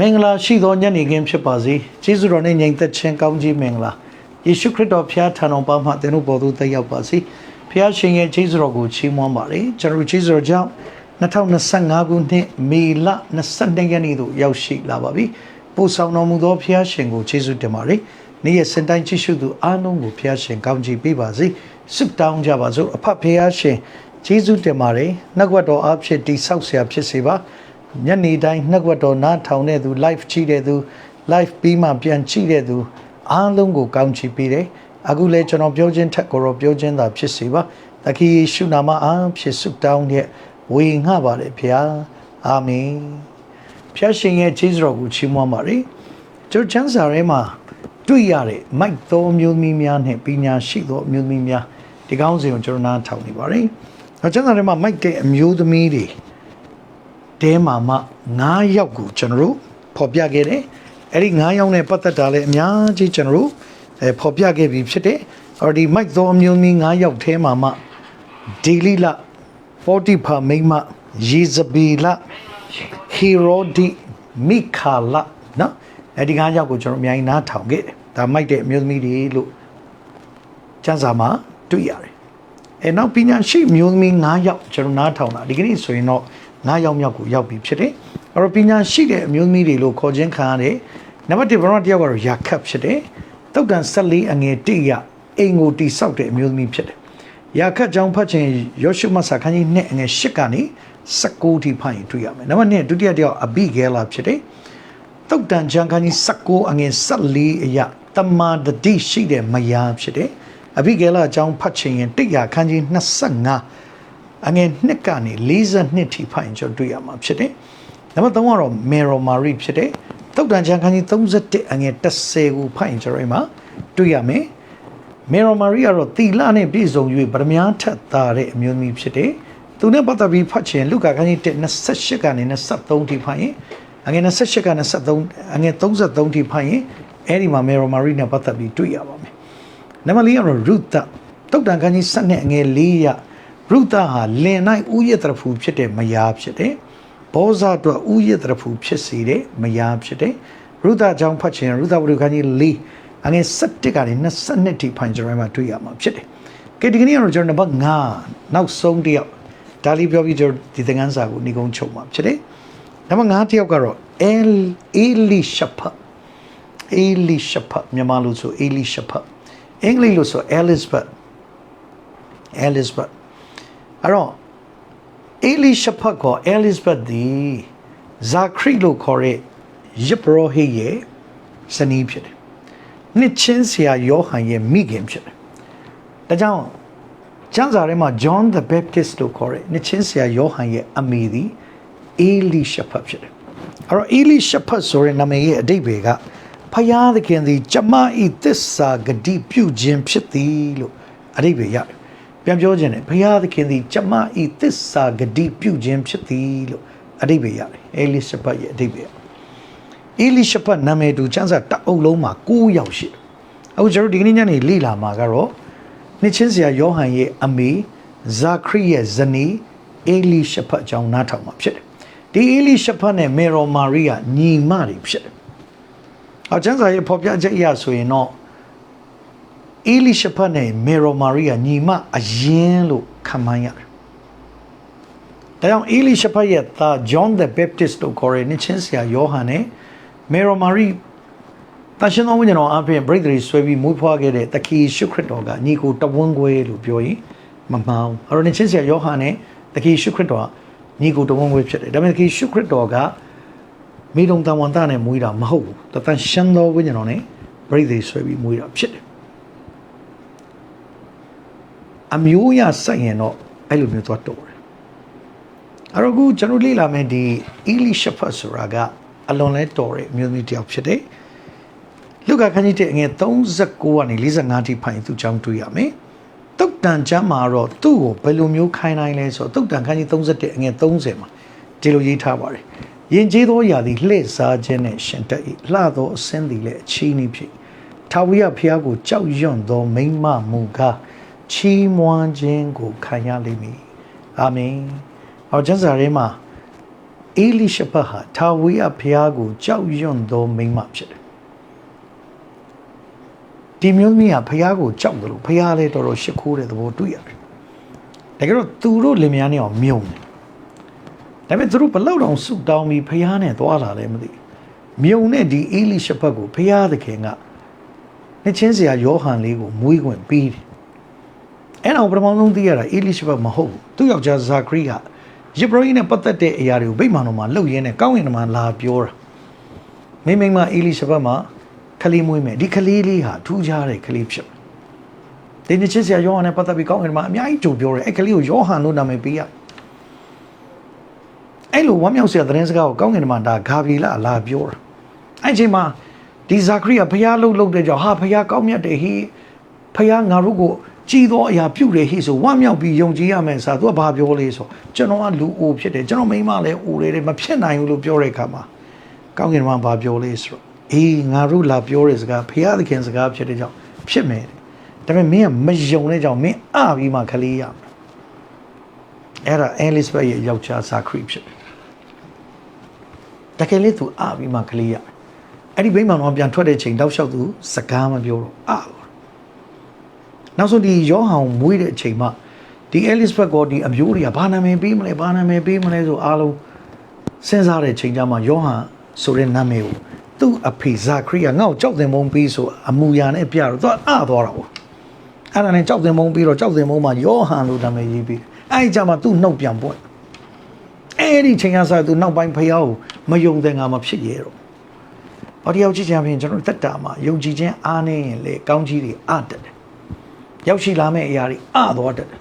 မင်္ဂလာရှိသောညနေခင်းဖြစ်ပါစေကျေးဇူးတော်နဲ့ညီသက်ချင်းကောင်းကြီးမင်္ဂလာယေရှုခရစ်တော်ဖျားထံတော်ပါမှသင်တို့ပေါ်သို့တက်ရောက်ပါစေဖျားရှင်ရဲ့ကျေးဇူးတော်ကိုချီးမွမ်းပါရစေကျွန်တော်တို့ကျေးဇူးတော်ကြောင့်2025ခုနှစ်မေလ22ရက်နေ့သို့ရောက်ရှိလာပါပြီပို့ဆောင်တော်မူသောဖျားရှင်ကိုကျေးဇူးတင်ပါရစေနေ့ရက်စင်တိုင်းကြည့်ရှုသူအားလုံးကိုဖျားရှင်ကောင်းချီးပေးပါစေဆုတောင်းကြပါစို့အဖဖျားရှင်ကျေးဇူးတင်ပါရစေနှုတ်ကပတ်တော်အားဖြင့်တိဆောက်ဆရာဖြစ်စေပါ ညနေတိုင်းနှုတ်ကပတ်တော်နားထောင်တဲ့သူ live ကြည့်တဲ့သူ live ပြီးမှပြန်ကြည့်တဲ့သူအားလုံးကိုကောင်းချီးပေးတယ်အခုလဲကျွန်တော်ပြောခြင်းထက်ကိုတော့ပြောခြင်းသာဖြစ်စေပါသခင်ယေရှုနာမအားဖြင့်ဆုတောင်းတဲ့ဝေငှပါတယ်ဖခင်အာမင်ဖျားရှင်ရဲ့ခြေစွတော်ကိုချီးမွမ်းပါရစေကျွန်တော်ချမ်းစာထဲမှာတွေ့ရတဲ့မိုက်သောမျိုးသမီးများနဲ့ပညာရှိသောအမျိုးသမီးများဒီကောင်းစဉ်ကိုကျွန်တော်နားထောင်နေပါရစေ။ကျွန်တော်ချမ်းစာထဲမှာမိုက်တဲ့အမျိုးသမီးတွေ တဲမှာမှ9ယောက်ကိုကျွန်တော်တို့ဖော်ပြခဲ့တယ်အဲ့ဒီ9ယောက်နဲ့ပတ်သက်တာလည်းအများကြီးကျွန်တော်တို့အဲဖော်ပြခဲ့ပြီးဖြစ်တယ်အော်ဒီမိုက်သောအမျိုးသမီး9ယောက်ထဲမှာမှဒေလီလာပေါ်တီဖာမိမယေဇဗေလဟီရိုဒီမိခါလာနော်အဲ့ဒီ9ယောက်ကိုကျွန်တော်အများကြီးနားထောင်ခဲ့တယ်ဒါမိုက်တဲ့အမျိုးသမီးတွေလို့ကျမ်းစာမှာတွေ့ရတယ်အဲနောက်ပညာရှိမျိုးသမီး9ယောက်ကျွန်တော်နားထောင်တာဒီကနေ့ဆိုရင်တော့ 9ယောက်မြောက်ကိုရောက်ပြီဖြစ်တယ်အဲ့တော့ပညာရှိတဲ့အမျိုးသမီးတွေလို့ခေါ်ခြင်းခံရတယ်နံပါတ်1ဘရမတစ်ယောက်ကတော့ယာခတ်ဖြစ်တယ်တုတ်တန်14အငယ်1ရအိမ်ကိုတိဆောက်တဲ့အမျိုးသမီးဖြစ်တယ်ယာခတ်ကြောင့်ဖတ်ခြင်းယောရှုမဆာခန်းကြီး2အငယ်8ကနေ19ထိဖတ်ရင်တွေ့ရမယ်နံပါတ်2ဒုတိယတစ်ယောက်အဘိဂဲလာဖြစ်တယ်တုတ်တန်ချန်ခန်းကြီး16အငယ်14အရာတမာတတိရှိတဲ့မယားဖြစ်တယ်အဘိဂဲလအကြောင်းဖတ်ချင်ရင်တိတ်ရခန်းကြီး25 အငယ်2ကနေ42ထိဖတ်ရင်ကျွန်တော်တွေ့ရမှာဖြစ်တယ်နံပါတ်3ကတော့မေရိုမာရီဖြစ်တယ်တုတ်တန်ချန်ခန်းကြီး31အငယ်10ကိုဖတ်ရင်ကျွန်တော်ဒီမှာတွေ့ရမယ်မေရိုမာရီကတော့တီလာနဲ့ပြည့်စုံ၍ဗရမ ्या ထက်သားတဲ့အမျိုးသမီးဖြစ်တယ်သူနဲ့ပတ်သက်ပြီးဖတ်ချင်လုကာခန်းကြီး1 28ကနေ23ထိဖတ်ရင်အငယ်28က23အငယ်33ထိဖတ်ရင်အဲ့ဒီမှာမေရိုမာရီနဲ့ပတ်သက်ပြီးတွေ့ရပါမယ်။နံပါတ်4ကတော့ရုသတုတ်တန်ခန်းကြီး7နဲ့အငယ်4 ရရုသဟာလင်၌ဥယျတရဖူဖြစ်တဲ့မယားဖြစ်တယ်။ဘောဇအတွက်ဥယျတရဖူဖြစ်စေတဲ့မယားဖြစ်တယ်။ရုသအကြောင်းဖတ်ချင်ရုသဝရုခန်းကြီး4အငယ်7ကနေ22ထိဖတ်ကြရမှာတွေ့ရမှာဖြစ်တယ်။ကဲဒီကနေ့ကတော့ကျွန်တော်နံပါတ်5နောက်ဆုံးတစ်ယောက်ဒါလေးပြောပြီးကျွန်တော်ဒီသင်ခန်းစာကိုညီကုန်းချုပ်မှာဖြစ်တယ်။နံပါတ်5တယောက်ကတော့အယ်အီလီရှဖတ်အီလီရှဖတ်မြန်မာလိုဆိုအီလီရှဖတ်အင်္ဂလိပ်လိုဆိုအဲလစ်ဘတ်အဲလစ်ဘတ် အဲ့တော့အီလီရှဖတ်ကအဲလစ်ဘတ်ဒီဇာခရီလို့ခေါ်တဲ့ယပရောဟိရဲ့ဇနီးဖြစ်တယ်နှစ်ချင်းဆရာယောဟန်ရဲ့မိခင်ဖြစ်တယ်ဒါကြောင့်ကျမ်းစာထဲမှာ John the Baptist လို့ခေါ်တဲ့နှစ်ချင်းဆရာယောဟန်ရဲ့အမေသည်အေလီရှဖတ်ဖြစ်တယ်အဲ့တော့အေလီရှဖတ်ဆိုတဲ့နာမည်ရဲ့အဓိပ္ပာယ်ကဖယားသခင်သည်ကျမဤသစ္စာဂတိပြုခြင်းဖြစ်သည်လို့အဓိပ္ပာယ်ရတယ် ပြန်ပြောခြင်းနဲ့ဖယားသခင်သည်ကျမဤသစ္စာဂတိပြုခြင်းဖြစ်သည်လို့အဓိပ္ပာယ်ရတယ်အေလီရှဖတ်ရဲ့အဓိပ္ပာယ်အေလီရှဖတ်နာမည်တူချမ်းစာတအုပ်လုံးမှာ9ယောက်ရှိတယ်အခုကျွန်တော်ဒီကနေ့ညနေလေ့လာမှာကတော့နှစ်ချင်းဆရာယောဟန်ရဲ့အမေဇာခရီရဲ့ဇနီးအေလီရှဖတ်အကြောင်းနားထောင်မှာဖြစ်တယ်ဒီအေလီရှဖတ်နဲ့မေရိုမာရီကညီမတွေဖြစ်တယ်။အကျမ်းစာရဲ့ဖော်ပြချက်အရဆိုရင်တော့ အေလီရှဖတ်နဲ့မေရိုမာရီကညီမအရင်လို့ခံမှန်းရတယ်။ဒါကြောင့်အေလီရှဖတ်ရဲ့သား John the Baptist လို့ခေါ်တဲ့နှစ်ချင်းဆရာယောဟန်နဲ့မေရိုမာရီတန်ရှင်သောဝိညာဉ်တော်အပြင်ပရိသေတွေဆွဲပြီးမွေးဖွားခဲ့တဲ့တခီရှုခရစ်တော်ကညီကိုတဝန်းခွဲလို့ပြောရင်မမှန်ဘူး။အဲ့တော့နှစ်ချင်းဆရာယောဟန်နဲ့တခီရှုခရစ်တော်ကညီကိုတဝန်းခွဲဖြစ်တယ်။ဒါပေမဲ့တခီရှုခရစ်တော်ကမိလုံတဝန်တနဲ့မွေးတာမဟုတ်ဘူး။တန်ရှင်သောဝိညာဉ်တော်နဲ့ပရိသေဆွဲပြီးမွေးတာဖြစ်တယ်။ အမျိုးရစိုက်ရင်တော့အဲ့လိုမျိုးသွားတော်တယ်။အဲ့တော့အခုကျွန်တော်လေ့လာမယ်ဒီအီလီရှဖတ်ဆိုတာကအလွန်လဲတော်တဲ့အမျိုးသမီးတစ်ယောက်ဖြစ်တယ်။လုကာခန်းကြီးတဲ့အငယ်39ကနေ45ထိဖိုင်သူ့ကြောင်းတွေ့ရမယ်။တုတ်တန်ကျမ်းမှာတော့သူ့ကိုဘယ်လိုမျိုးခိုင်းနိုင်လဲဆိုတော့တုတ်တန်ခန်းကြီး31အငယ်30မှာဒီလိုရေးထားပါတယ်။ယင်ကျေးသောຢာသည်လှည့်စားခြင်းနဲ့ရှင်တက်၏လှသောအစင်းသည်လည်းအချီးနှီးဖြစ်၏ထာဝရဘုရားကိုကြောက်ရွံ့သောမိမ့်မမူကား ချီးမွမ်းခြင်းကိုခံရလိမ့်မည်။အာမင်။အော်ကျမ်းစာထဲမှာအေလိရှဘဟာထာဝရဘုရားကိုကြောက်ရွံ့သောမိန်းမဖြစ်တယ်ဒီမျိုးသမီးကဘုရားကိုကြောက်တယ်လို့ဘုရားလည်းတော်တော်ရှ िख ိုးတဲ့သဘောတွေ့ရတယ်တကယ်တော့သူတို့လင်မယားနဲ့အောင်မြုံတယ်ဒါပေမဲ့သူတို့ဘလောက်တောင်ဆုတောင်းပြီးဘုရားနဲ့သွားလာလဲမသိမြုံတဲ့ဒီအေလိရှဘကိုဘုရားသခင်ကနှစ်ချင်းစရာယောဟန်လေးကိုမွေးခွင့်ပေးတယ် အဲ့တော့ပထမဆုံးသိရတာအေလိရှဘမဟုတ်ဘူးသူ့ယောက်ျားဇာခရီကယေဘရဟိနဲ့ပတ်သက်တဲ့အရာတွေကိုဗိမာန်တော်မှာလှုပ်ရင်းနဲ့ကောင်းကင်တော်မှာလာပြောတာမိမိမအေလိရှဘမှာခလေးမွေးမယ်ဒီခလေးလေးဟာထူးခြားတဲ့ခလေးဖြစ်တယ်ဒီနှစ်ချင်းစရာယောဟန်နဲ့ပတ်သက်ပြီးကောင်းကင်တော်မှာအများကြီးကြိုပြောတယ်အဲ့ခလေးကိုယောဟန်လို့နာမည်ပေးရအဲ့လိုဝမ်းမြောက်စရာသတင်းစကားကိုကောင်းကင်တော်မှာဒါဂါဘရီလာလာပြောတာအဲ့အချိန်မှာဒီဇာခရီကဖျားလှုပ်လှုပ်တဲ့ကြောင့်ဟာဖျားကောင်းမြတ်တယ်ဟိဖျားငါတို့ကို ကြည်သောအရာပြုတယ်ဟိဆိုဝမ်းမြောက်ပြီးယုံကြည်ရမယ်ဆိုတော့ तू ကဘာပြောလဲဆိုကျွန်တော်ကလူအိုဖြစ်တယ်ကျွန်တော်မိန်းမလည်းအိုတယ်မဖြစ်နိုင်ဘူးလို့ပြောတဲ့အခါမှာကောင်းကင်မှာဘာပြောလဲဆိုတော့အေးငါတို့လာပြောတဲ့စကားဖျားသခင်စကားဖြစ်တဲ့ကြောင့်ဖြစ်မယ်ဒါပေမဲ့မင်းကမယုံတဲ့ကြောင့်မင်းအပြီးမှခလေးရမယ်အဲ့ဒါအဲလစ်ဘတ်ရဲ့ယောက်ျားဇာခရီဖြစ်တယ်တကယ်လေသူအပြီးမှခလေးရမယ်အဲ့ဒီဘိမှန်တော့ပြန်ထွက်တဲ့ချိန်တောက်လျှောက်သူစကားမပြောတော့အတော့ နောက်ဆုံးဒီယောဟန်မွေးတဲ့အချိန်မှာဒီအဲလစ်ဘတ်ကဒီအမျိုးတွေကဘာနာမည်ပေးမလဲဘာနာမည်ပေးမလဲဆိုအားလုံးစဉ်းစားတဲ့ချိန်ကျမှယောဟန်ဆိုတဲ့နာမည်ကိုသူ့အဖေဇာခရီးကငါ့ကိုကြောက်တင်မုံပြီးဆိုအမူအရာနဲ့ပြတော့သူအသွားတာပေါ့အဲ့ဒါနဲ့ကြောက်တင်မုံပြီးတော့ကြောက်တင်မုံမှာယောဟန်လို့နာမည်ရေးပြီးအဲ့ဒီကျမှသူ့နှုတ်ပြန်ပွင့်အဲ့ဒီချိန်ကစားသူနောက်ပိုင်းဖះကိုမယုံတဲ့ငါမဖြစ်ရတော့ဘာတယောက်ကြည့်ချင်ဖြင့်ကျွန်တော်တက်တာမှာယုံကြည်ခြင်းအားနေရင်လေကောင်းကြီးတွေအတက်တယ် ရောက်ရှိလာမယ့်အရာတွေအသွားတက်တယ်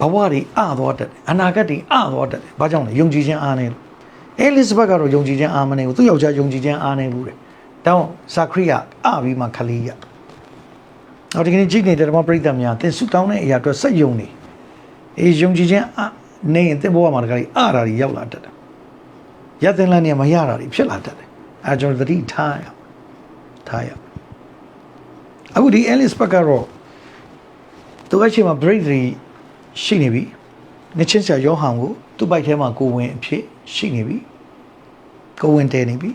ဘဝတွေအသွားတက်တယ်အနာဂတ်တွေအသွားတက်တယ်ဘာကြောင့်လဲယုံကြည်ခြင်းအားနေလို့အဲလစ်ဘတ်ကတော့ယုံကြည်ခြင်းအားမနေဘူးသူ့ယောက်ျားယုံကြည်ခြင်းအားနေဘူးတဲ့တောင်းဇာခရီးကအပြီးမှခလေးရနောက်ဒီကနေ့ကြည့်နေတဲ့ဓမ္မပရိသတ်များသင်ဆုတောင်းတဲ့အရာအတွက်စက်ယုံနေအေးယုံကြည်ခြင်းနေရင်သင်ဘဝမှာတခါကြီးအရာတွေရောက်လာတတ်တယ်ရသင်လန်းနေမရတာတွေဖြစ်လာတတ်တယ်အဲကျွန်တော်သတိထားရထားရ အခုဒီ Alice ဘက်ကတော့သူအချိန်မှာ break တွေရှိနေပြီနေချင်းဆရာယောဟန်ကိုသူ့ဘိုက်ထဲမှာကိုဝင်အဖြစ်ရှိနေပြီကိုဝင်တဲနေပြီ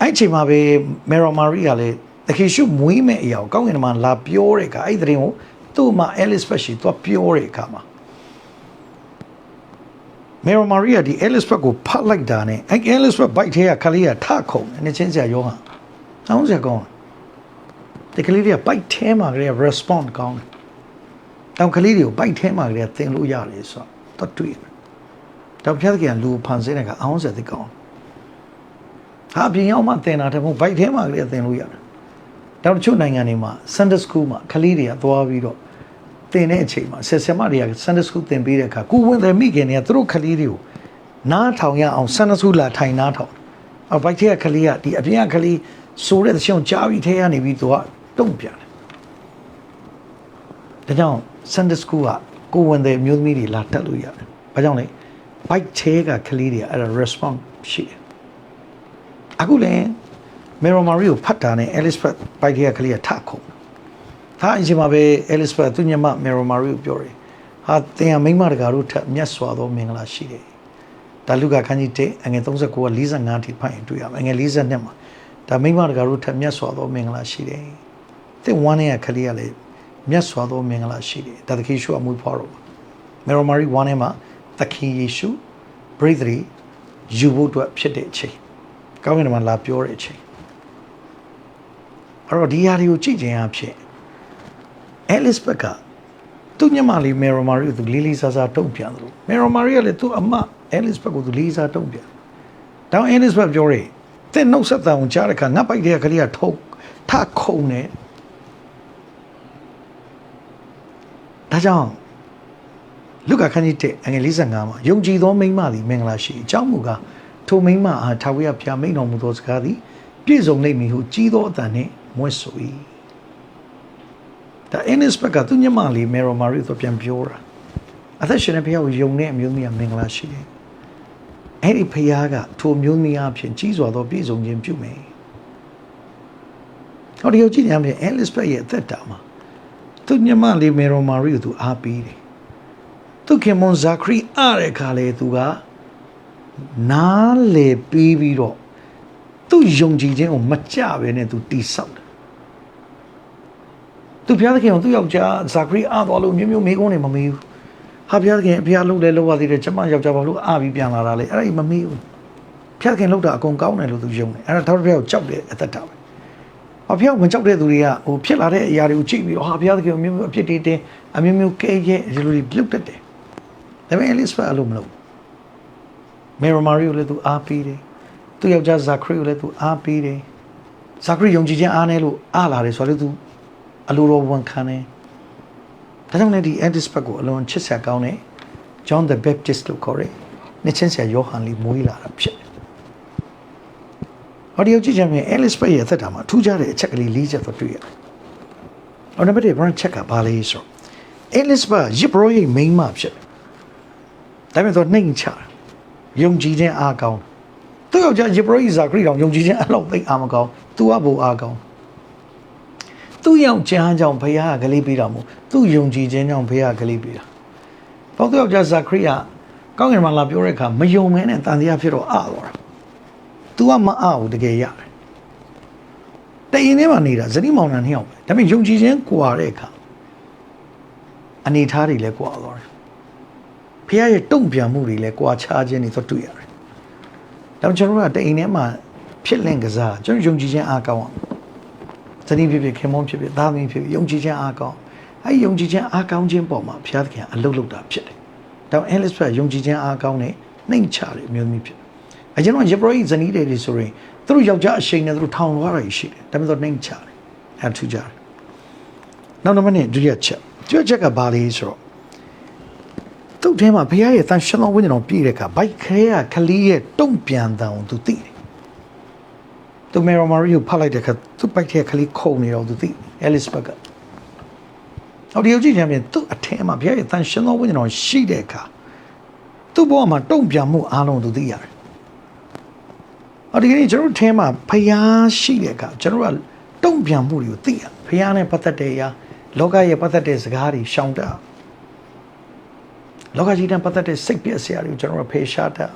အဲ့အချိန်မှာပဲမေရိုမာရီကလည်းတခေရှုမွေးမဲ့အရာကိုကောင်းကင်မှာလာပြောတဲ့အခါအဲ့ဒီတဲ့ကိုသူ့မှာ Alice ဘက်ရှိသူပြောတဲ့အခါမှာမေရိုမာရီကဒီ Alice ဘက်ကိုဖတ်လိုက်တာနဲ့အဲ့ Alice ဘက်ဘိုက်ထဲကခလေးကထခုံနေချင်းဆရာယောဟန်အောင်းဆရာကောင်း ဒီကလေးတွေကဘိုက်ထဲမှာကလေးက respond ကောင်းတယ်တောင်ကလေးတွေကိုဘိုက်ထဲမှာကလေးကသင်လို့ရတယ်ဆိုတော့တွေ့တယ်တောင်ဖြတ်ကလူဖန်ဆင်းတဲ့ကအောင်းဆက်သိကောင်းဟာပြင်ရောက်မှသင်တာတည်းမဟုတ်ဘိုက်ထဲမှာကလေးကသင်လို့ရတယ်တောင်တချို့နိုင်ငံတွေမှာ Sunday School မှာကလေးတွေကသွားပြီးတော့သင်တဲ့အချိန်မှာဆယ်ဆယ်မတွေက Sunday School သင်ပေးတဲ့အခါကိုဝင်တယ်မိခင်တွေကသူတို့ကလေးတွေကိုနားထောင်ရအောင် Sunday School လာထိုင်နားထောင်အဘိုက်ထဲကကလေးကဒီအပြင်ကကလေးဆိုတဲ့ချင်းကြားပြီးထဲကနေပြီးသူက တုံ့ပြန်တယ်ဒါကြောင့် Sunday School ကကိုဝင်တဲ့မျိုးသမီးတွေလာတက်လို့ရတယ်ဘာကြောင့်လဲ bike ချဲကကလေးတွေအဲ့ဒါ response ရှိတယ်အခုလည်း Mero Mario ဖတ်တာနဲ့ Elizabeth bike ထဲကကလေးကထခုံဟာအချိန်မှာပဲ Elizabeth သူညမ Mero Mario ပြောတယ်ဟာတင်ရမိမတကာတို့ထက်မြတ်စွာသောမင်္ဂလာရှိတယ်ဒါလူကခန်းကြီး1အငယ်39က45ထိဖတ်ရင်တွေ့ရမယ်အငယ်42မှာဒါမိမတကာတို့ထက်မြတ်စွာသောမင်္ဂလာရှိတယ် သင်ဝမ်းနဲ့ကလေးကလည်းမြတ်စွာသောမင်္ဂလာရှိတယ်ဒါသခင်ရှုအမှုဖွားတော့မေရိုမာရီဝမ်းထဲမှာသခင်ယေရှုပရိသေယူဖို့အတွက်ဖြစ်တဲ့အချိန်ကောင်းကင်မှာလာပြောတဲ့အချိန်အဲ့တော့ဒီဟာတွေကိုကြည့်ခြင်းအဖြစ်အဲလစ်ဘက်ကသူညမလေးမေရိုမာရီကိုသူလေးလေးစားစားတုံ့ပြန်တယ်လို့မေရိုမာရီကလည်းသူ့အမအဲလစ်ဘက်ကိုသူလေးစားတုံ့ပြန်တောင်းအဲလစ်ဘက်ပြောတယ်တဲ့နှုတ်ဆက်တန်ကိုကြားတဲ့အခါငါပိုက်တဲ့ကလေးကထုတ်ထခုံနေ ဒါကြောင့်လူကခန်းကြီးတဲ့အငယ်55မှာယုံကြည်သောမိန်းမသည်မင်္ဂလာရှိအကြောင်းမူကားထိုမိန်းမအားထာဝရဘုရားမိန်တော်မူသောစကားသည်ပြည့်စုံနိုင်မည်ဟုကြီးသောအတန်နှင့်မွဲ့ဆို၏ဒါအင်းစ်ဘက်ကသူညမလေးမေရိုမာရီဆိုပြန်ပြောတာအသက်ရှင်တဲ့ဘုရားကိုယုံတဲ့အမျိုးသမီးကမင်္ဂလာရှိတယ်အဲ့ဒီဘုရားကထိုမျိုးသမီးအဖြစ်ကြီးစွာသောပြည့်စုံခြင်းပြုမယ်ဟောဒီကိုကြည့်ရမယ်အဲလစ်ဘက်ရဲ့အသက်တာမှာ သူညမလေးမေရိုမာရီကိုသူအားပေးတယ်သူခင်မွန်ဇာခရီအားတဲ့ခါလေသူကနားလေပြီးပြီးတော့သူယုံကြည်ခြင်းကိုမကြပဲနဲ့သူတိဆောက်တယ်သူဘုရားသခင်ကိုသူ့ယောက်ျားဇာခရီအားတော်လို့မျိုးမျိုးမေးခွန်းနေမမေးဘူးဟာဘုရားသခင်ဘုရားလှုပ်လဲလှုပ်ပါသေးတယ်ကျမယောက်ျားဘာလို့အားပြီးပြန်လာတာလဲအဲ့ဒါကြီးမမေးဘူးဘုရားသခင်လှုပ်တာအကုန်ကောင်းတယ်လို့သူယုံတယ်အဲ့ဒါတော်တော်ဘုရားကိုကြောက်တယ်အသက်တာပဲ။ ဘာဖြစ်အောင်မကြောက်တဲ့သူတွေကဟိုဖြစ်လာတဲ့အရာတွေကိုကြည့်ပြီးတော့ဟာဘုရားသခင်အမျိုးမျိုးအဖြစ်တွေတင်အမျိုးမျိုးကဲရဲ့ဒီလိုတွေပြုတ်တတ်တယ်။ဒါပေမဲ့ Elizabeth အလိုမလုပ်ဘူး။ Mary Marie ကိုလည်းသူအားပေးတယ်။သူ့ယောက်ျား Zachary ကိုလည်းသူအားပေးတယ်။ Zachary ယုံကြည်ခြင်းအားနည်းလို့အားလာတယ်ဆိုတော့လေသူအလိုတော်ဝန်ခံတယ်။ဒါကြောင့်လည်းဒီ Elizabeth ကိုအလွန်ချစ်စရာကောင်းတယ်။ John the Baptist လို့ခေါ်တယ်။နှစ်ချင်းဆရာယောဟန်လေးမွေးလာတာဖြစ်တယ်။ ဟောဒီရောက်ကြည့်ချင်ရင် Alice Pay ရဲ့အသက်တာမှာထူးခြားတဲ့အချက်ကလေး၄ချက်တော့တွေ့ရတယ်။ဟောနံပါတ်1 brand check ကဘာလဲဆိုတော့ Alice Pay ရစ်ဘရိုရဲ့ main မဖြစ်တယ်။ဒါပေမဲ့တော့နှိမ်ချတယ်။ယုံကြည်ခြင်းအားကောင်းတယ်။သူ့ယောက်ျားရစ်ဘရိုရဲ့ဇာခရီတောင်ယုံကြည်ခြင်းအလောက်သိပ်အားမကောင်း။ तू ကဘိုအားကောင်း။သူ့ယောက်ျားကြောင့်ဘုရားကကလေးပေးတာမို့သူ့ယုံကြည်ခြင်းကြောင့်ဘုရားကလေးပေးတာ။တော့သူ့ယောက်ျားဇာခရီကကောင်းကင်မှာလာပြောတဲ့အခါမယုံမဲနဲ့တန်တရားဖြစ်တော့အားသွားတာ။ तू ကမအားဘူးတကယ်ရတယ်တရင်ထဲမှာနေတာဇနီးမောင်နှံနှစ်ယောက်ပဲဒါပေမဲ့ယုံကြည်ခြင်းကွာတဲ့အခါအနေထားတွေလည်းကွာသွားတယ်ဖခင်ရဲ့တုံ့ပြန်မှုတွေလည်းကွာခြားခြင်းတွေသွားတွေ့ရတယ်ဒါပေမဲ့ကျွန်တော်တို့ကတရင်ထဲမှာဖြစ်လင့်ကစားကျွန်တော်ယုံကြည်ခြင်းအားကောင်းအောင်ဇနီးဖြစ်ဖြစ်ခင်မုန်းဖြစ်ဖြစ်သားသမီးဖြစ်ဖြစ်ယုံကြည်ခြင်းအားကောင်းအဲဒီယုံကြည်ခြင်းအားကောင်းခြင်းပေါ်မှာဖခင်သခင်အလုပ်လုပ်တာဖြစ်တယ်ဒါပေမဲ့ Alice ကယုံကြည်ခြင်းအားကောင်းတဲ့နှိမ်ချတယ်အမျိုးသမီးဖြစ် တယ်အကျွန်တော်ယေဘရဟိဇနီးတွေတွေဆိုရင်သူတို့ယောက်ျားအရှိန်နဲ့သူတို့ထောင်လွှားတာရှိတယ်ဒါပေမဲ့တော့နှိမ်ချတယ်အဲထူးကြတယ်နောက်တစ်မနေ့ဒုတိယချက်ဒုတိယချက်ကဘာလဲဆိုတော့သူ့ထဲမှာဘုရားရဲ့တန်ရှင်တော်ဝိညာဉ်တော်ပြည့်တဲ့အခါဘိုက်ခဲကခလီးရဲ့တုံ့ပြန်တန်ကိုသူသိတယ်သူမေရမာရီကိုဖတ်လိုက်တဲ့အခါသူ့ဘိုက်ထဲခလီးခုန်နေတော့သူသိအဲလစ်ဘက်ကအော်ဒီယိုကြည့်ချင်ပြန်သူ့အထက်မှာဘုရားရဲ့တန်ရှင်တော်ဝိညာဉ်တော်ရှိတဲ့အခါသူ့ဘဝမှာတုံ့ပြန်မှုအားလုံးသူသိရတယ်။ အော်ဒီကနေ့ကျွန်တော်တို့ထဲမှာဖျားရှိတဲ့အခါကျွန်တော်တို့ကတုံ့ပြန်မှုတွေကိုသိရ။ဖျားနဲ့ပတ်သက်တဲ့အရာလောကရဲ့ပတ်သက်တဲ့စကားတွေရှောင်တတ်။လောကကြီးနဲ့ပတ်သက်တဲ့စိတ်ပြည့်စရာတွေကိုကျွန်တော်တို့ဖေရှားတတ်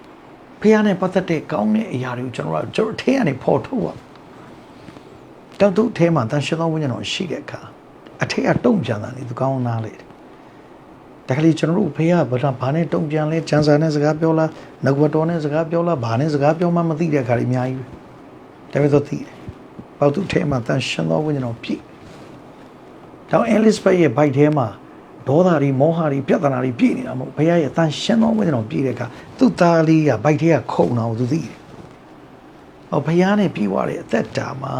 ။ဖျားနဲ့ပတ်သက်တဲ့ကောင်းတဲ့အရာတွေကိုကျွန်တော်တို့ကကျွန်တော်ထဲကနေဖော်ထုတ်ရ။တောက်တို့ထဲမှာတန်ရှင်းသောဝိညာဉ်တော်ရှိတဲ့အခါအထက်ကတုံ့ပြန်တာလေသူကောင်းနားလေ တယ်။တခါလေကျွန်တော်တို့ဖေးကဘာသာဘာနဲ့တုံ့ပြန်လဲကျန်စာနဲ့စကားပြောလားငကွတော်နဲ့စကားပြောလားဘာနဲ့စကားပြောမှမသိတဲ့ခါတွေအများကြီးပဲဒါပေမဲ့တော့သိတယ်။ပေါသူထဲမှာတန်ရှင်သောဝိညာဉ်တော်ပြည့်။တောင်အဲလစ်ဘတ်ရဲ့ဘိုက်ထဲမှာဒေါသတွေမောဟတွေပြဿနာတွေပြည့်နေတာမဟုတ်ဘုရားရဲ့တန်ရှင်သောဝိညာဉ်တော်ပြည့်တဲ့အခါသူ့သားလေးကဘိုက်ထဲကခုန်အောင်သူသိတယ်။ဟောဘုရားနဲ့ပြီးသွားတဲ့အသက်တာမှာ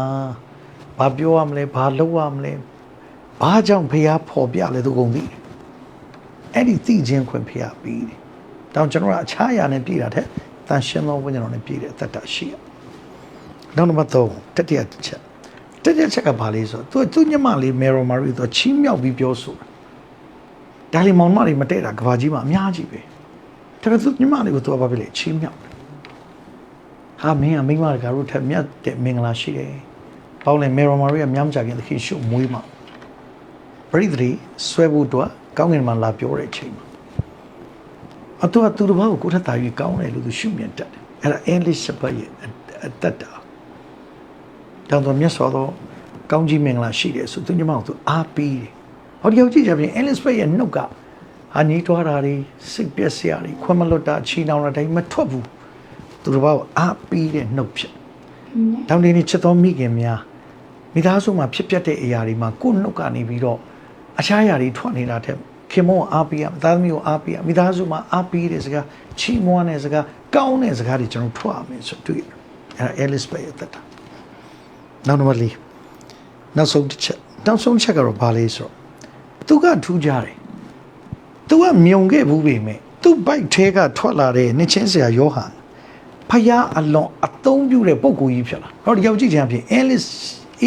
ဘာပြောရမလဲဘာလုပ်ရမလဲဘာကြောင့်ဘုရားဖော်ပြလဲသူကုန်သိတယ်။ အဲ့ဒီသိခြင်းခွင့်ဖျားပြီးတယ်။တောင်ကျွန်တော်ကအခြားအရာနဲ့ပြည်တာတဲ့တန်ရှင်းသောဝိညာဉ်တော်နဲ့ပြည်တဲ့အတ္တရှိရ။နောက်နံပါတ်3တတိယတစ်ချက်တတိယချက်ကဘာလဲဆိုတော့သူသူညမလေးမေရိုမာရီတော့ချီးမြှောက်ပြီးပြောဆိုတာ။ဒါလီမောင်မလေးမတဲ့တာကဘာကြီးမှာအများကြီးပဲ။ဒါပေမဲ့သူညမလေးကိုသူကဘာဖြစ်လဲချီးမြှောက်တယ်။ဟာမင်းကမိန်းမတကာတို့ထက်မြတ်တဲ့မင်္ဂလာရှိတယ်။ပေါင်းလေမေရိုမာရီကမြမ်းကြခင်သခင်ရှုမွေးမှာ ပရိသေဆွဲဖို့အတွက်ကောင်းကင်မှာလာပြောတဲ့အချိန်မှာအတူအတူတဘာကိုကိုယ်ထက်တာ၍ကောင်းတယ်လို့သူရှုမြင်တတ်တယ်အဲ့ဒါ English Shepherd ရဲ့အတ္တတာတောင်တော်မြတ်စွာသောကောင်းကြီးမင်္ဂလာရှိတယ်ဆိုသူညမကိုသူအားပေးတယ်ဟောဒီရောက်ကြည့်ကြပြင် English Shepherd ရဲ့နှုတ်ကဟာညီးထွားတာတွေစိတ်ပျက်စရာတွေခွင့်မလွတ်တာချီနှောင်တာတိုင်းမထွက်ဘူးသူတဘာကိုအားပေးတဲ့နှုတ်ဖြစ်တောင်တင်းနေချစ်တော်မိခင်များမိသားစုမှာဖြစ်ပျက်တဲ့အရာတွေမှာကိုယ်နှုတ်ကနေပြီးတော့ အခြားအရာတွေထွက်နေတာတဲ့ခင်မုန်းကိုအားပေးရသားသမီးကိုအားပေးရမိသားစုမှာအားပေးတဲ့စကားချီးမွမ်းတဲ့စကားကောင်းတဲ့စကားတွေကျွန်တော်ထွက်ရမယ်ဆိုတွေ့တယ်အဲဒါ Alice Bay ရဲ့တက်တာနောက်နံပါတ်၄နောက်ဆုံးတစ်ချက်နောက်ဆုံးတစ်ချက်ကတော့ဘာလဲဆိုတော့သူကထူးကြတယ်သူကမြုံခဲ့ဘူးပေမဲ့သူ့ဘိုက်ထဲကထွက်လာတဲ့နှစ်ချင်းစရာယောဟန်ဖယားအလွန်အသုံးပြုတဲ့ပုံကိုကြီးဖြစ်လာတော့ဒီယောက်ကြည့်ချင်အဖြစ် Alice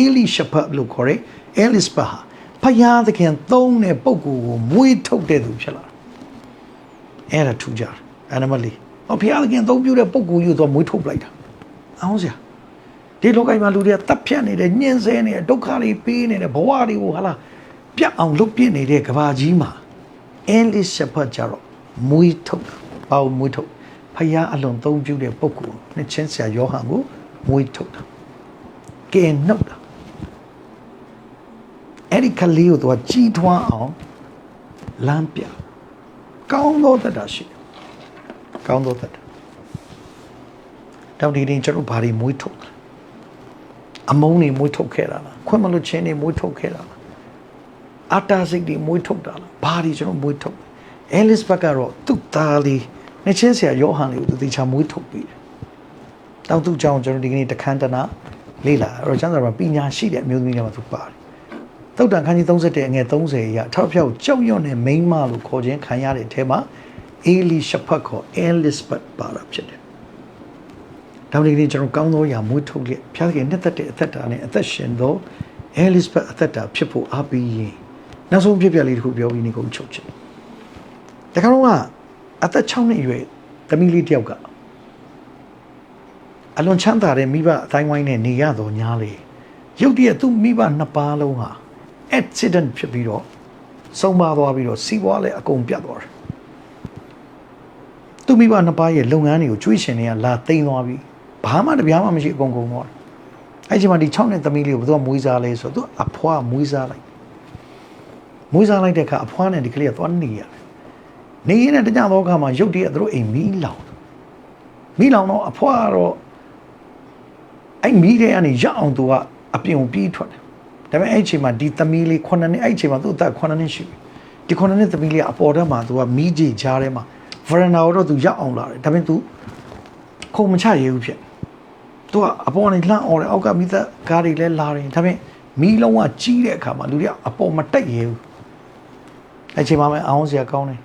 Eli Shepherd လို့ခေါ်တဲ့ Alice ပါ ဖယားသခင်သုံးတဲ့ပုံကိုကိုမွေးထုတ်တဲ့သူဖြစ်လာအဲ့ဒါထူးကြတယ်အနမလီဟောဖယားသခင်သုံးပြုတဲ့ပုံကိုကြီးကိုတော့မွေးထုတ်ပလိုက်တာအောင်စရာဒီလောကကြီးမှာလူတွေကတပ်ဖြတ်နေတယ်ညှင်းဆဲနေတယ်ဒုက္ခတွေပေးနေတယ်ဘဝတွေကိုဟာလားပြတ်အောင်လုပ်ပြစ်နေတဲ့ကဘာကြီးမှာအင်းလိရှဖတ်ကြတော့မွေးထုတ်တာဘာလို့မွေးထုတ်ဖယားအလွန်သုံးပြုတဲ့ပုဂ္ဂိုလ်နှစ်ချင်းဆရာယောဟန်ကိုမွေးထုတ်တာကဲနှုတ်တာ အဲ့ဒီကလေးကိုသူကကြီးထွားအောင်လမ်းပြကောင်းသောတတ်တာရှိတယ်ကောင်းသောတတ်တာတောင်ဒီရင်ကျွန်တော်ဘာတွေမွေးထုတ်လဲအမုန်းတွေမွေးထုတ်ခဲ့တာလားခွင့်မလို့ချင်းတွေမွေးထုတ်ခဲ့တာလားအတားစိတ်တွေမွေးထုတ်တာလားဘာတွေကျွန်တော်မွေးထုတ်လဲအဲလစ်ဘတ်ကတော့သူ့သားလေးနှစ်ချင်းဆရာယောဟန်လေးကိုသူတေချာမွေးထုတ်ပြီးတယ်တောင်သူကြောင့်ကျွန်တော်ဒီကနေ့တခန်းတနာလေ့လာအဲ့တော့ကျမ်းစာမှာပညာရှိတဲ့အမျိုးသမီးတွေမှာသူပါတယ် တုတ်တန်ခန်းကြီး30အငယ်30ရထောက်ဖြောက်ကြောက်ရွံ့တဲ့မိန်းမလို့ခေါ်ခြင်းခံရတဲ့အထဲမှာအေလီရှဖတ်ခေါ်အဲလစ်ဘတ်ပါတာဖြစ်တယ်။ဒါမှမဟုတ်ကျွန်တော်ကောင်းသောရာမွေးထုတ်လက်ဖျားခင်နှစ်သက်တဲ့အသက်တာနဲ့အသက်ရှင်သောအဲလစ်ဘတ်အသက်တာဖြစ်ဖို့အားပေးရင်နောက်ဆုံးဖြစ်ပြလေးတစ်ခုပြောပြီးနေကုန်ချုပ်ချင်။တခါတော့ကအသက်6နှစ်အရွယ်သမီးလေးတစ်ယောက်ကအလွန်ချမ်းသာတဲ့မိဘအတိုင်းဝိုင်းနဲ့နေရတော့ညားလေရုတ်တရက်သူ့မိဘနှစ်ပါးလုံးဟာ accident ဖြစ်ပြီးတော့ဆုံးပါသွားပြီးတော့စီးပွားလည်းအကုန်ပြတ်သွားတယ်သူမိဘနှစ်ပါးရဲ့လုပ်ငန်းတွေကိုကျွေးရှင်တွေကလာသိမ်းသွားပြီဘာမှတပြားမှမရှိအကုန်ကုန်သွားတယ်အဲ့ဒီမှာဒီ6နှစ်သမီးလေးကိုဘယ်သူကမွေးစားလဲဆိုတော့သူအဖွားမွေးစားလိုက်မွေးစားလိုက်တဲ့အခါအဖွားနဲ့ဒီကလေးကသွားနေရတယ်နေရတဲ့တကြသောအခါမှာရုတ်တရက်သူတို့အိမ်မီးလောင်မီးလောင်တော့အဖွားကတော့အဲ့မီးတဲ့ကနေရအောင်သူကအပြင်ကိုပြေးထွက်တယ် ဒါပေမဲ့အဲ့အချိန်မှာဒီသမီးလေး9နှစ်အဲ့အချိန်မှာသူ့အသက်9နှစ်ရှိပြီဒီ9နှစ်သမီးလေးကအပေါ်တက်မှာသူကမီးကြီးချားထဲမှာဗရန်နာကိုတော့သူရောက်အောင်လာတယ်ဒါပေမဲ့သူခုံမချရဘူးဖြစ်သူကအပေါ်ကနေလှမ်းအောင်တယ်အောက်ကမိသက်ကားတွေလည်းလာတယ်ဒါပေမဲ့မီးလုံးကကြီးတဲ့အခါမှာလူတွေကအပေါ်မတက်ရဘူးအဲ့ချိန်မှာပဲအောင်းစရာကောင်းတယ်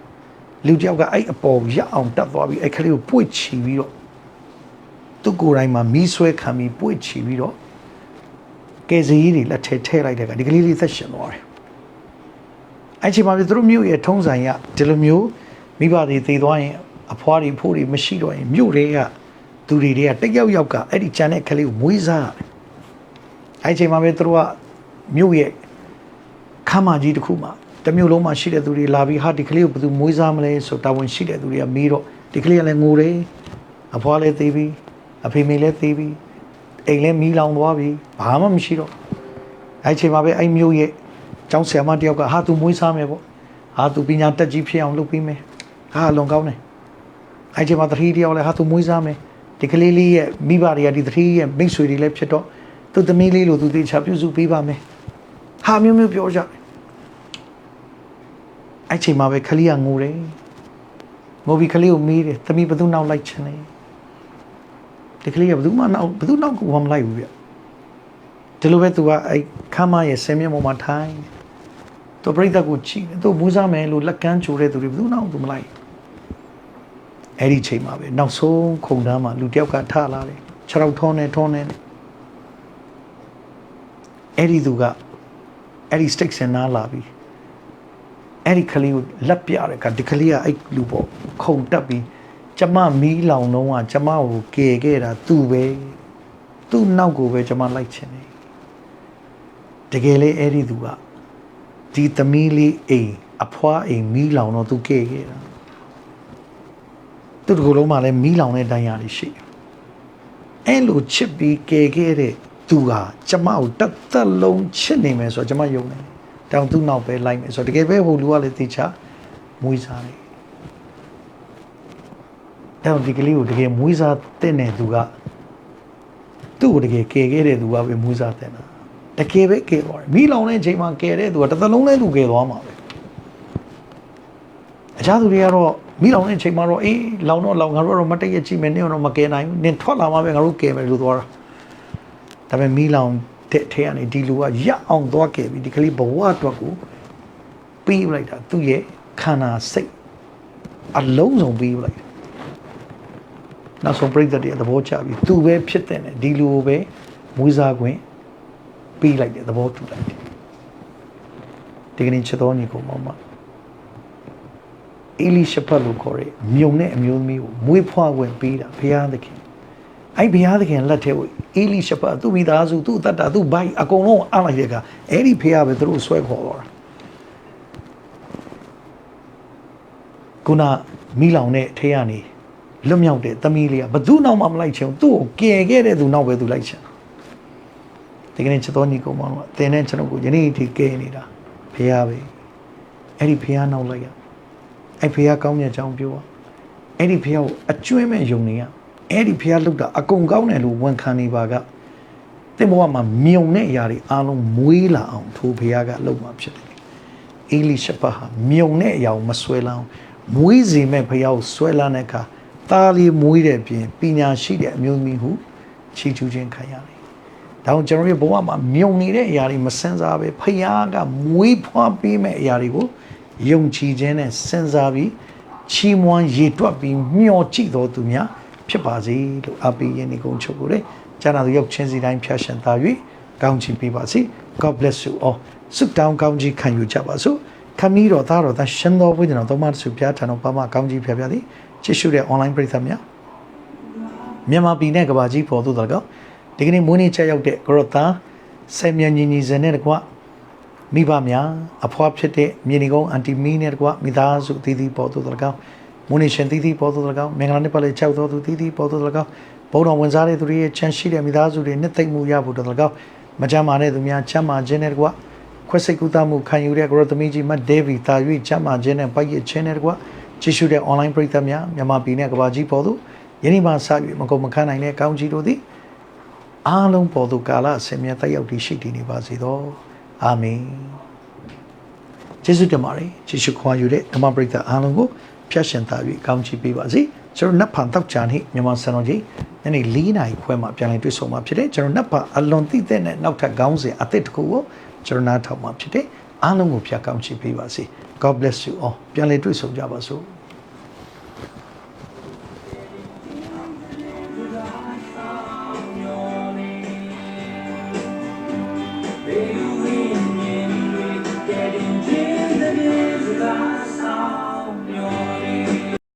လူတယောက်ကအဲ့အပေါ်ရအောင်တက်သွားပြီးအဲ့ကလေးကိုပွေ့ချီပြီးတော့သူ့ကိုယ်တိုင်မှာမီးဆွဲခံပြီးပွေ့ချီပြီးတော့ ကဲစည်ကြီးတွေလက်ထဲထည့်လိုက်တဲ့ကဒီကလေးလေးသက်ရှင်သွားတယ်အဲ့ချိန်မှာပြသူတို့မြို့ရဲ့ထုံးစံရဒီလိုမျိုးမိဘတွေသေသွားရင်အဖွားတွေဖိုးတွေမရှိတော့ရင်မြို့တွေကသူတွေတွေကတက်ရောက်ရောက်ကအဲ့ဒီကြံတဲ့ကလေးကိုမွေးစားရတယ်အဲ့ချိန်မှာပဲသူတို့ကမြို့ရဲ့ခမ်းမကြီးတစ်ခုမှာတမျိုးလုံးမှာရှိတဲ့သူတွေလာပြီးဟာဒီကလေးကိုဘယ်သူမွေးစားမလဲဆိုတာဝန်ရှိတဲ့သူတွေကမေးတော့ဒီကလေးကလည်းငိုတယ်အဖွားလည်းသေးပြီအဖေမေလည်းသေးပြီ အိမ်လည်းမီးလောင်သွားပြီဘာမှမရှိတော့အဲ့ချိန်မှာပဲအဲ့မျိုးရဲ့ကျောင်းဆရာမတယောက်ကဟာသူမွေးစားမယ်ပေါ့ဟာသူပညာတက်ကြီးဖြစ်အောင်လုပ်ပေးမယ်ဟာလွန်ကောင်းတယ်အဲ့ချိန်မှာသတိတယောက်လည်းဟာသူမွေးစားမယ်ဒီကလေးလေးရဲ့မိဘတွေကဒီသတိရဲ့မိတ်ဆွေတွေလည်းဖြစ်တော့သူသမီးလေးလိုသူတေချာပြုစုပေးပါမယ်ဟာမျိုးမျိုးပြောကြတယ်အဲ့ချိန်မှာပဲခလေးကငိုတယ်ငိုပြီးခလေးကိုမေးတယ်သမီးဘယ်သူနောက်လိုက်ချင်လဲ ဒီကလေးကဘယ်သူမှနောက်ဘယ်သူနောက်ကမလိုက်ဘူးဗျဒီလိုပဲသူကအဲ့ခမ်းမရဲ့ဆင်းမြပေါ်မှာထိုင်သူပြိတ္တကိုကြည့်တယ်သူမူးစားမယ်လို့လက်ကမ်းကြိုတဲ့သူတွေဘယ်သူနောက်သူမလိုက်အဲ့ဒီချိန်မှာပဲနောက်ဆုံးခုံတန်းမှာလူတယောက်ကထလာတယ်ခြေထောက်ထုံးနေထုံးနေအဲ့ဒီသူကအဲ့ဒီ stick စင်နာလာပြီးအဲ့ဒီကလေးကိုလက်ပြတဲ့ကဒီကလေးကအဲ့လူပေါ့ခုံတက်ပြီး ကျမမီးလောင်တော့ကကျမကိုကယ်ခဲ့တာသူ့ပဲသူ့နောက်ကိုပဲကျမလိုက်ချင်တယ်တကယ်လေအဲ့ဒီသူကဒီသမီးလေးအိမ်အဖွားအိမ်မီးလောင်တော့သူကယ်ခဲ့တာသူ့တကူလုံးမှာလည်းမီးလောင်တဲ့တိုင်ရလေးရှိအဲ့လိုချစ်ပြီးကယ်ခဲ့တဲ့သူဟာကျမကိုတတ်သက်လုံးချစ်နေမယ်ဆိုတော့ကျမယုံတယ်တောင်သူ့နောက်ပဲလိုက်မယ်ဆိုတော့တကယ်ပဲဟိုလူကလည်းသိချမွေးစားတယ် အဲ့တော့ဒီကလေးကိုတကယ်မွေးစားတဲ့နေသူကသူ့ကိုတကယ်ကယ်ခဲ့တဲ့သူကပဲမွေးစားတဲ့တာတကယ်ပဲကယ်သွားတယ်မိလောင်တဲ့အချိန်မှာကယ်တဲ့သူကတစ်သလုံးလဲသူကယ်သွားမှာပဲအခြားသူတွေကတော့မိလောင်တဲ့အချိန်မှာတော့အေးလောင်တော့လောင်ငါတို့ကတော့မတည့်ရကြည့်မယ်နင်းတော့မကယ်နိုင်ဘူးနင်းထွက်လာမှပဲငါတို့ကယ်မယ်လို့သွားတာဒါပေမဲ့မိလောင်တဲ့ထဲကနေဒီလူကရအောင်သွားကယ်ပြီးဒီကလေးဘဝအတွက်ကိုပြီးလိုက်တာသူ့ရဲ့ခန္ဓာစိတ်အလုံးစုံပြီးလိုက်တယ် နောက်ဆုံးပြိတ္တတွေသဘောကျပြီသူပဲဖြစ်တဲ့နဲ့ဒီလူကိုပဲမွေးစားခွင့်ပြီးလိုက်တယ်သဘောတူလိုက်တယ်ဒီကနေ့ချက်တော်ညီကောင်မအီလီရှဖတ်လို့ခေါ်တဲ့မြုံတဲ့အမျိုးသမီးကိုမွေးဖွားခွင့်ပေးတာဘုရားသခင်အဲ့ဘုရားသခင်လက်ထဲကိုအီလီရှဖတ်သူ့မိသားစုသူ့တတ်တာသူ့ဘိုက်အကုန်လုံးအားလိုက်တဲ့အခါအဲ့ဒီဘုရားပဲသူတို့ဆွဲခေါ်တော့တာခုနမိလောင်တဲ့ထဲကနေ လွတ်မြောက်တဲ့သမီးလေးကဘသူနောက်မှမလိုက်ချင်ဘူးသူ့ကိုကယ်ခဲ့တဲ့သူနောက်ပဲသူလိုက်ချင်တာဒီကနေ့ချက်တော်ညီကောင်မတော့အတင်းနဲ့ကျွန်တော်ကိုယနေ့အထိကယ်နေတာဖះပဲအဲ့ဒီဖះနောက်လိုက်ရအဲ့ဖះကောင်းမြတ်ကြောင်းပြောပါအဲ့ဒီဖះကိုအကျွမ်းမဲ့ယုံနေရအဲ့ဒီဖះလုတ်တာအကုန်ကောင်းတယ်လို့ဝန်ခံနေပါကတဲ့ဘဝမှာမြုံတဲ့အရာတွေအားလုံးမွေးလာအောင်ထိုဖះကလုပ်မှာဖြစ်တယ်အေလိရှဘဟာမြုံတဲ့အရာကိုမဆွဲလောင်းမွေးစေမဲ့ဖះကိုဆွဲလာတဲ့အခါ သားလေးမွေးတဲ့ပြင်ပညာရှိတဲ့အမျိုးသမီးဟုချီးကျူးခြင်းခံရတယ်။ဒါကြောင့်ကျွန်တော်တို့ဘဝမှာမြုံနေတဲ့အရာတွေမစင်စားပဲဖះကမွေးဖွားပေးမဲ့အရာတွေကိုယုံကြည်ခြင်းနဲ့စင်စားပြီးချီးမွမ်းရေတွက်ပြီးမျှော်ကြည့်တော်သူများဖြစ်ပါစေလို့အပိယနေကုန်ချုပ်ကိုလေ။ကျမ်းစာသူရောက်ချင်းစီတိုင်းဖျားရှင်သာ၍ကောင်းချီးပေးပါစေ။ God bless you all. ဆုတောင်းကောင်းချီးခံယူကြပါစို့။ခမီးတော်သားတော်သားရှင်တော်ဝိညာဉ်တော်သုံးပါးစုပြားထံတော်ပါမကောင်းချီးဖျားဖျားသည် ကြည့်ရှုတဲ့ online ပရိသတ်များမြန်မာပြည်နဲ့ကဘာကြီးပေါ်သို့တော်ကောဒီကနေ့မွေးနေ့ချက်ရောက်တဲ့ဂရတာဆယ်မြန်ညီညီစင်နဲ့တကွမိဘများအဖွားဖြစ်တဲ့မြေနီကုန်းအန်တီမီနဲ့တကွမိသားစုတည်တည်ပေါ်သို့တော်ကောမွေးနေ့ရှင်တည်တည်ပေါ်သို့တော်ကောမင်္ဂလာနေ့ပတ်လေ၆တော်သူတည်တည်ပေါ်သို့တော်ကောဘုံတော်ဝင်စားတဲ့သူတွေရဲ့ချမ်းရှိတဲ့မိသားစုတွေနှစ်သိမ့်မှုရဖို့တော်ကောမကြမ်းမာတဲ့သူများချမ်းမာခြင်းနဲ့တကွခွဲစိတ်ကူးသားမှုခံယူတဲ့ဂရသမီးကြီးမတ်ဒေးဗီတာ၍ချမ်းမာခြင်းနဲ့ပိုက်ရခြင်းနဲ့တကွ ကြည့်ရှုတဲ့ online ပရိသတ်များမြန်မာပြည်နဲ့ကဘာကြီးပေါ်သို့ယနေ့မှစ၍မကုန်မခန်းနိုင်တဲ့ကောင်းကြီးတို့သည်အားလုံးပေါ်သို့ကာလအစဉ်မြဲတက်ရောက်တည်ရှိတည်နေပါစေသောအာမင်ကျေးဇူးတင်ပါတယ်ယေရှုခွန်ယူတဲ့ဓမ္မပရိသတ်အားလုံးကိုဖျက်ရှင်သာ၍ကောင်းချီးပေးပါစေကျွန်တော်နတ်ဖန်တောက်ချာနေ့မြန်မာစံတော်ကြီးညနေ၄နာရီခွဲမှာပြန်လည်တွေ့ဆုံမှာဖြစ်တယ်ကျွန်တော်နတ်ဖန်အလွန်သိတဲ့နဲ့နောက်ထပ်ကောင်းစဉ်အသစ်တစ်ခုကိုကျွန်တော်နားထောင်မှာဖြစ်တယ်အားလုံးကိုဖျက်ကောင်းချီးပေးပါစေ God bless you all ပြန်လည်တွေ့ဆုံကြပါစို့